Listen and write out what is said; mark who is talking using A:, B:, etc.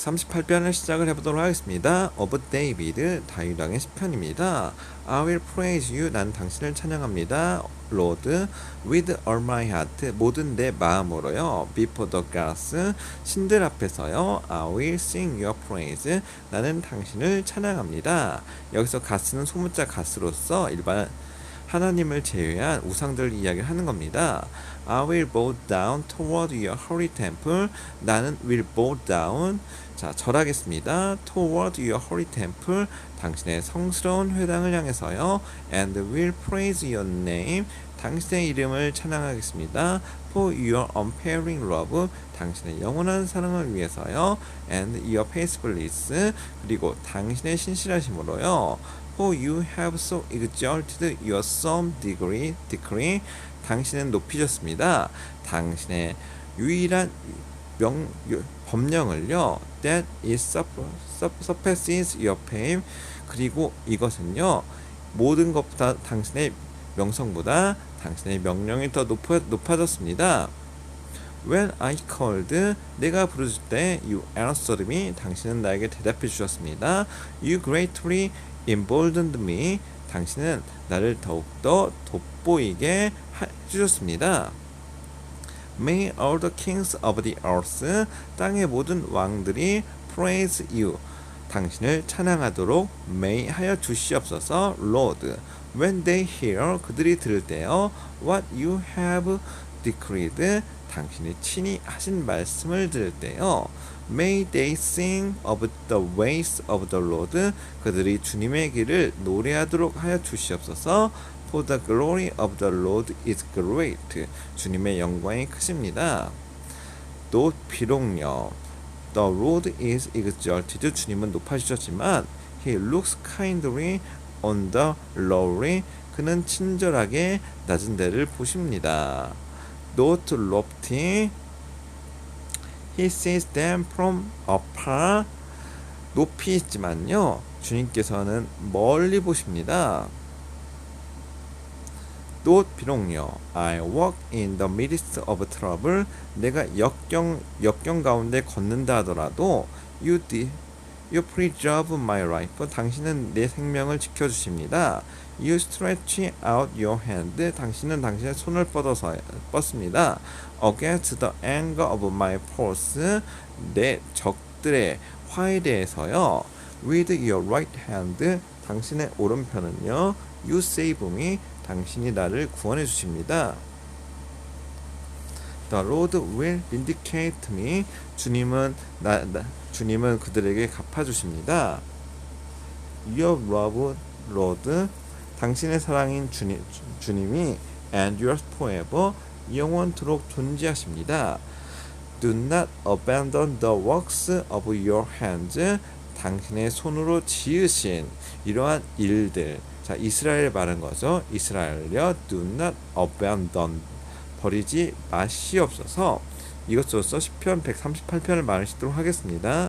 A: 138편을 시작을 해보도록 하겠습니다. of David, 다윗왕의 시편입니다. I will praise you, 난 당신을 찬양합니다. Lord, with all my heart, 모든 내 마음으로요. Before the gods, 신들 앞에서요. I will sing your praise, 나는 당신을 찬양합니다. 여기서 가스는 소문자 가스로서 일반 하나님을 제외한 우상들 이야기를 하는 겁니다. I will bow down toward your holy temple. 나는 will bow down. 자, 절하겠습니다. toward your holy temple. 당신의 성스러운 회당을 향해서요. and will praise your name. 당신의 이름을 찬양하겠습니다. for your unfailing love. 당신의 영원한 사랑을 위해서요. and your faithfulness. 그리고 당신의 신실하심으로요. For you have so exalted your some degree, decree. 당신은 높이셨습니다. 당신의 유일한 명 유- 법령을요. That is surpasses your fame. 그리고 이것은요. 모든 것보다 당신의 명성보다 당신의 명령이 더 높아, 높아졌습니다. When I called, 내가 부르실 때 you answered me. 당신은 나에게 대답해 주셨습니다. You greatly emboldened me. 당신은 나를 더욱더 돋보이게 하- 해주셨습니다. May all the kings of the earth, 땅의 모든 왕들이 praise you. 당신을 찬양하도록 may 하여 주시옵소서, Lord. When they hear, 그들이 들을 때요, what you have decreed, 당신이 친히 하신 말씀을 들을 때요, may they sing of the ways of the Lord, 그들이 주님의 길을 노래하도록 하여 주시옵소서, For the glory of the Lord is great. 주님의 영광이 크십니다. 또 비록요. The Lord is exalted. 주님은 높아지셨지만 He looks kindly on the lowly. 그는 친절하게 낮은 데를 보십니다. Not lofty. He sees them from afar. 높이 있지만요. 주님께서는 멀리 보십니다. 또 비록요 I walk in the midst of trouble 내가 역경 역경 가운데 걷는다 하더라도 you you preserve my life 당신은 내 생명을 지켜 주십니다. You stretch out your hand 당신은 당신의 손을 뻗어서 뻗습니다. Against the anger of my foes 내 적들의 화에 대해서요. With your right hand 당신의 오른편은요. You save me 당신이 나를 구원해 주십니다. The Lord will vindicate me. 주님은 나, 나 주님은 그들에게 갚아 주십니다. Your love, Lord, 당신의 사랑인 주님, 주- 주님이 endures forever, 영원토록 존재하십니다. Do not abandon the works of your hands. 당신의 손으로 지으신 이러한 일들. 자, 이스라엘 말한 거죠. 이스라엘여, do not abandon. 버리지 마시옵소서. 이것으로써 10편 138편을 마치도록 하겠습니다.